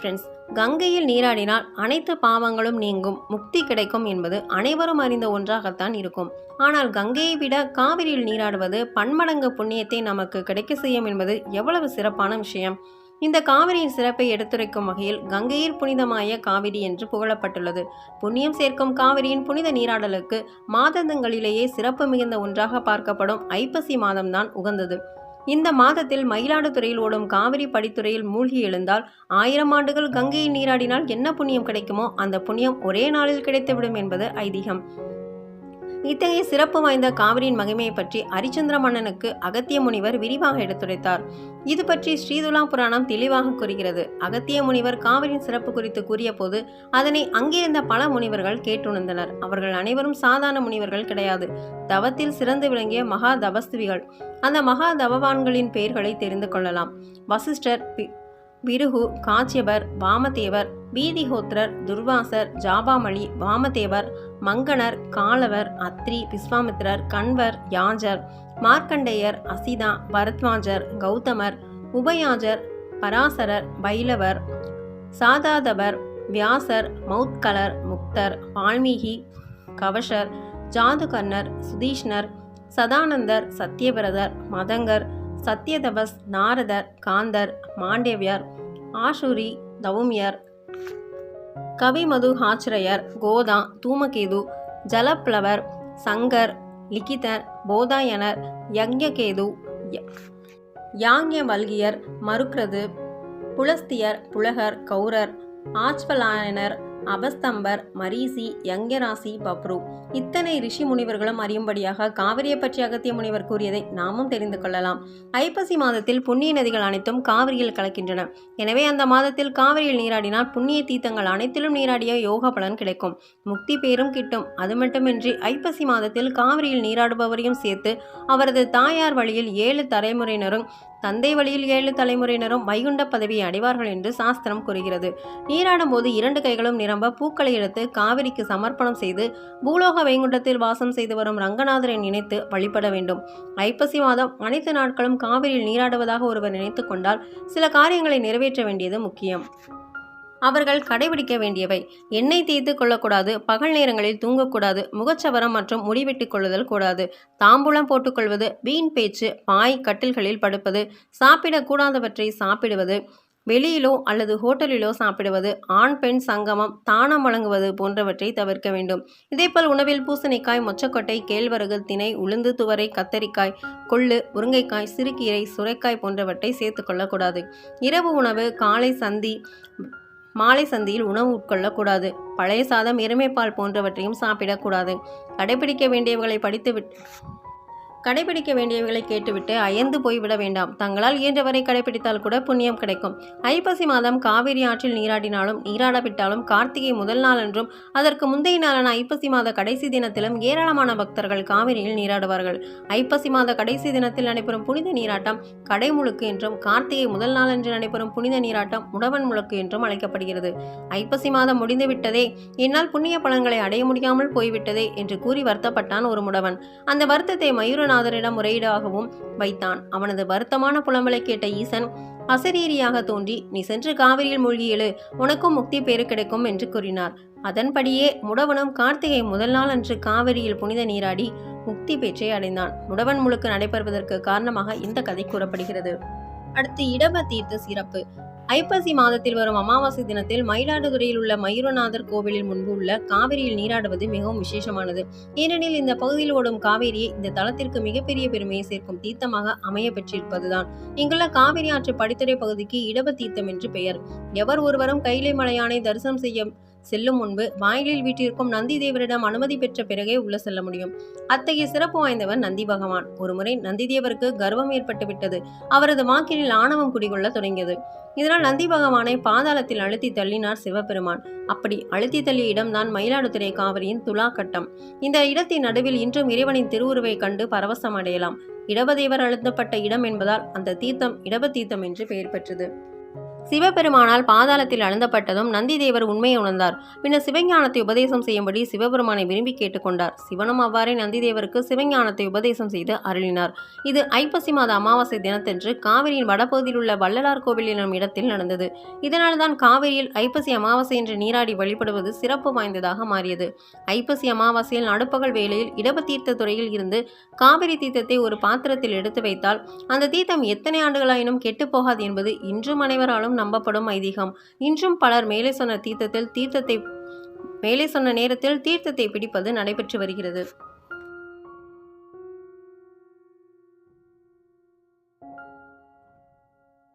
Friends கங்கையில் நீராடினால் அனைத்து பாவங்களும் நீங்கும் முக்தி கிடைக்கும் என்பது அனைவரும் அறிந்த ஒன்றாகத்தான் இருக்கும். ஆனால் கங்கையை விட காவிரியில் நீராடுவது பன்மடங்கு புண்ணியத்தை நமக்கு கிடைக்க செய்யும் என்பது எவ்வளவு சிறப்பான விஷயம். இந்த காவிரியின் சிறப்பை எடுத்துரைக்கும் வகையில் கங்கையில் புனிதமாய காவிரி என்று புகழப்பட்டுள்ளது. புண்ணியம் சேர்க்கும் காவிரியின் புனித நீராடலுக்கு மாதந்தங்களிலேயே சிறப்பு மிகுந்த ஒன்றாக பார்க்கப்படும் ஐப்பசி மாதம்தான் உகந்தது. இந்த மாதத்தில் மயிலாடுதுறையில் ஓடும் காவிரி படித்துறையில் மூழ்கி எழுந்தால் ஆயிரம் ஆண்டுகள் கங்கையை நீராடினால் என்ன புண்ணியம் கிடைக்குமோ அந்த புண்ணியம் ஒரே நாளில் கிடைத்துவிடும் என்பது ஐதீகம். இத்தகைய சிறப்பு வாய்ந்த காவிரியின் மகிமையை பற்றி அரிச்சந்திர மன்னனுக்கு அகத்திய முனிவர் விரிவாக எடுத்துரைத்தார். இது பற்றி ஸ்ரீதுலா புராணம் தெளிவாக கூறுகிறது. அகத்திய முனிவர் காவிரியின் சிறப்பு குறித்து கூறிய போது அதனை அங்கிருந்த பல முனிவர்கள் கேட்டுணர்ந்தனர். அவர்கள் அனைவரும் சாதாரண முனிவர்கள் கிடையாது. தவத்தில் சிறந்து விளங்கிய மகா தபஸ்துவிகள் அந்த மகா தபவான்களின் பெயர்களை தெரிந்து கொள்ளலாம். வசிஷ்டர் பி- பிருகு காச்சியபர் வாமதேவர் பீதிஹோத்ரர் துர்வாசர் ஜாபாமளி வாமதேவர் மங்கனர் காலவர் அத்ரி விஸ்வாமித்திரர் கண்வர் யாஜர் மார்க்கண்டேயர் அசிதா பரத்வாஜர் கௌதமர் உபயாஜர் பராசரர் பைலவர் சாதாதவர் வியாசர் மௌத்கலர் முக்தர் வால்மீகி கவஷர் ஜாதுகர்ணர் சுதீஷ்ணர் சதானந்தர் சத்யபிரதர் மதங்கர் சத்யதபஸ் நாரதர் காந்தர் மாண்டேவியர் ஆஷுரி தௌமியர் கவிமது ஆச்சிரையர் கோதா தூமகேது ஜலப்ளவர் சங்கர் லிகிதர் போதாயனர் யக்ஞகேது ய- மறுக்கிறது புலஸ்தியர் புலகர் கௌரர் ஆச்வலாயனர் அபஸ்தம்பர் மரீசி யங்கராசி பப்ரு. இத்தனை ரிஷி முனிவர்களும் அறியும்படியாக காவிரியை பற்றி அகத்திய முனிவர் கூறியதை நாமும் தெரிந்து கொள்ளலாம். ஐப்பசி மாதத்தில் புண்ணிய நதிகள் அனைத்தும் காவிரியில் கலக்கின்றன. எனவே அந்த மாதத்தில் காவிரியில் நீராடினால் புண்ணிய தீர்த்தங்கள் அனைத்திலும் நீராடிய யோக பலன் கிடைக்கும். முக்தி பேரும் கிட்டும். அது மட்டுமின்றி ஐப்பசி மாதத்தில் காவிரியில் நீராடுபவரையும் சேர்த்து அவரது தாயார் வழியில் ஏழு தலைமுறையினரும் தந்தை வழியில் ஏழு தலைமுறையினரும் வைகுண்ட பதவியை அடைவார்கள் என்று சாஸ்திரம் கூறுகிறது. நீராடும் போது இரண்டு கைகளும் நிரம்ப பூக்களை எடுத்து காவிரிக்கு சமர்ப்பணம் செய்து பூலோக வைகுண்டத்தில் வாசம் செய்து வரும் ரங்கநாதரை நினைத்து வழிபட வேண்டும். ஐப்பசி மாதம் அனைத்து நாட்களும் காவிரியில் நீராடுவதாக ஒருவர் நினைத்து கொண்டால் சில காரியங்களை நிறைவேற்ற வேண்டியது முக்கியம். அவர்கள் கடைபிடிக்க வேண்டியவை. எண்ணெய் தேய்த்து கொள்ளக்கூடாது பகல் நேரங்களில் தூங்கக்கூடாது முகச்சவரம் மற்றும் முடிவெட்டிக் கொள்ளுதல் கூடாது. தாம்பூலம் போட்டுக்கொள்வது வீண் பேச்சு பாய் கட்டில்களில் படுப்பது சாப்பிடக்கூடாதவற்றை சாப்பிடுவது வெளியிலோ அல்லது ஹோட்டலிலோ சாப்பிடுவது ஆண் பெண் சங்கமம் தானம் வழங்குவது போன்றவற்றை தவிர்க்க வேண்டும். இதேபோல் உணவில் பூசணிக்காய் மொச்சக்கொட்டை கேழ்வரகு திணை உளுந்து துவரை கத்தரிக்காய் கொள்ளு முருங்கைக்காய் சிறுகீரை சுரைக்காய் போன்றவற்றை சேர்த்துக்கொள்ளக்கூடாது இரவு உணவு காலை சந்தி மாலை சந்தியில் உணவு உட்கொள்ளக்கூடாது. பழைய சாதம் எருமைப்பால் போன்றவற்றையும் சாப்பிடக்கூடாது. கடைபிடிக்க வேண்டியவர்களை படித்துவிட்டு கடைபிடிக்க வேண்டியவைகளை கேட்டுவிட்டு அயந்து போய்விட வேண்டாம். தங்களால் இயன்றவரை கடைபிடித்தால் கூட புண்ணியம் கிடைக்கும். ஐப்பசி மாதம் காவிரி ஆற்றில் நீராடினாலும் நீராடவிட்டாலும் கார்த்திகை முதல் நாளன்றும் அதற்கு முந்தைய நாளான ஐப்பசி மாத கடைசி தினத்திலும் ஏராளமான பக்தர்கள் காவிரியில் நீராடுவார்கள். ஐப்பசி மாத கடைசி தினத்தில் நடைபெறும் புனித நீராட்டம் கடைமுழுக்கு என்றும் கார்த்திகை முதல் நாளன்று நடைபெறும் புனித நீராட்டம் உடவன் முழுக்கு என்றும் அழைக்கப்படுகிறது. ஐப்பசி மாதம் முடிந்துவிட்டதே என்னால் புண்ணிய பலன்களை அடைய முடியாமல் போய்விட்டதே என்று கூறி வருத்தப்பட்டான் ஒரு முடவன். அந்த வருத்தத்தை மயூரன் விஸ்வநாதரிடம் முறையீடாகவும் வைத்தான். அவனது வருத்தமான புலம்பலை கேட்ட ஈசன் அசரீரியாக தோன்றி நீ சென்று காவிரியில் மூழ்கி எழு உனக்கும் முக்தி பேறு கிடைக்கும் என்று கூறினார். அதன்படியே முடவனும் கார்த்திகை முதல் நாள் அன்று காவிரியில் புனித நீராடி முக்தி பேச்சை அடைந்தான். முடவன் முழுக்கு நடைபெறுவதற்கு காரணமாக இந்த கதை கூறப்படுகிறது. அடுத்து இடப தீர்த்த சிறப்பு ஐப்பசி மாதத்தில் வரும் அமாவாசை தினத்தில் மயிலாடுதுறையில் உள்ள மயூரநாதர் கோவிலில் முன்பு உள்ள காவிரியில் நீராடுவது மிகவும் விசேஷமானது. ஏனெனில் இந்த பகுதியில் ஓடும் காவிரியை இந்த தளத்திற்கு மிகப்பெரிய பெருமையை சேர்க்கும் தீர்த்தமாக அமைய பெற்றிருப்பதுதான். இங்குள்ள காவிரி ஆற்று படித்துறை பகுதிக்கு இடப தீர்த்தம் என்று பெயர். எவர் ஒருவரும் கைலை மலையானை தரிசனம் செய்ய செல்லும் முன்பு வாயிலில் வீட்டிற்கும் நந்தி தேவரிடம் அனுமதி பெற்ற பிறகே உள்ள செல்ல முடியும். அத்தகைய சிறப்பு வாய்ந்தவர் நந்தி பகவான். ஒருமுறை நந்தி தேவருக்கு கர்வம் ஏற்பட்டு விட்டது. அவரது வாக்கினில் ஆணவம் குடிகொள்ள தொடங்கியது. இதனால் நந்தி பகவானை பாதாளத்தில் அழுத்தி தள்ளினார் சிவபெருமான். அப்படி அழுத்தி தள்ளிய இடம்தான் மயிலாடுதுறை காவிரியின் துலாக்கட்டம் இந்த இடத்தின் நடுவில் இன்றும் இறைவனின் திருவுருவை கண்டு பரவசம் அடையலாம் இடபதேவர் அழுத்தப்பட்ட இடம் என்பதால் அந்த தீர்த்தம் இடப தீர்த்தம் என்று பெயர் பெற்றது. சிவபெருமானால் பாதாளத்தில் அழுந்தப்பட்டதும் நந்திதேவர் உண்மையை உணர்ந்தார். பின்னர் சிவஞானத்தை உபதேசம் செய்யும்படி சிவபெருமானை விரும்பி கேட்டுக்கொண்டார். சிவனும் அவ்வாறே நந்திதேவருக்கு சிவஞானத்தை உபதேசம் செய்து அருளினார். இது ஐப்பசி மாத அமாவாசை தினத்தன்று காவிரியின் வடபகுதியில் உள்ள வள்ளலார் கோவில் எனும் இடத்தில் நடந்தது. இதனால்தான் காவிரியில் ஐப்பசி அமாவாசை என்று நீராடி வழிபடுவது சிறப்பு வாய்ந்ததாக மாறியது. ஐப்பசி அமாவாசையில் நடுப்பகல் வேளையில் இடபத்தீர்த்த துறையில் இருந்து காவிரி தீர்த்தத்தை ஒரு பாத்திரத்தில் எடுத்து வைத்தால் அந்த தீர்த்தம் எத்தனை ஆண்டுகளாயினும் கெட்டுப்போகாது என்பது இன்றும் அனைவராலும் நம்பப்படும் ஐதீகம். இன்றும் பலர் மேலே சொன்ன தீர்த்தத்தில் தீர்த்தத்தை மேலே சொன்ன நேரத்தில் தீர்த்தத்தை பிடிப்பது நடைபெற்று வருகிறது.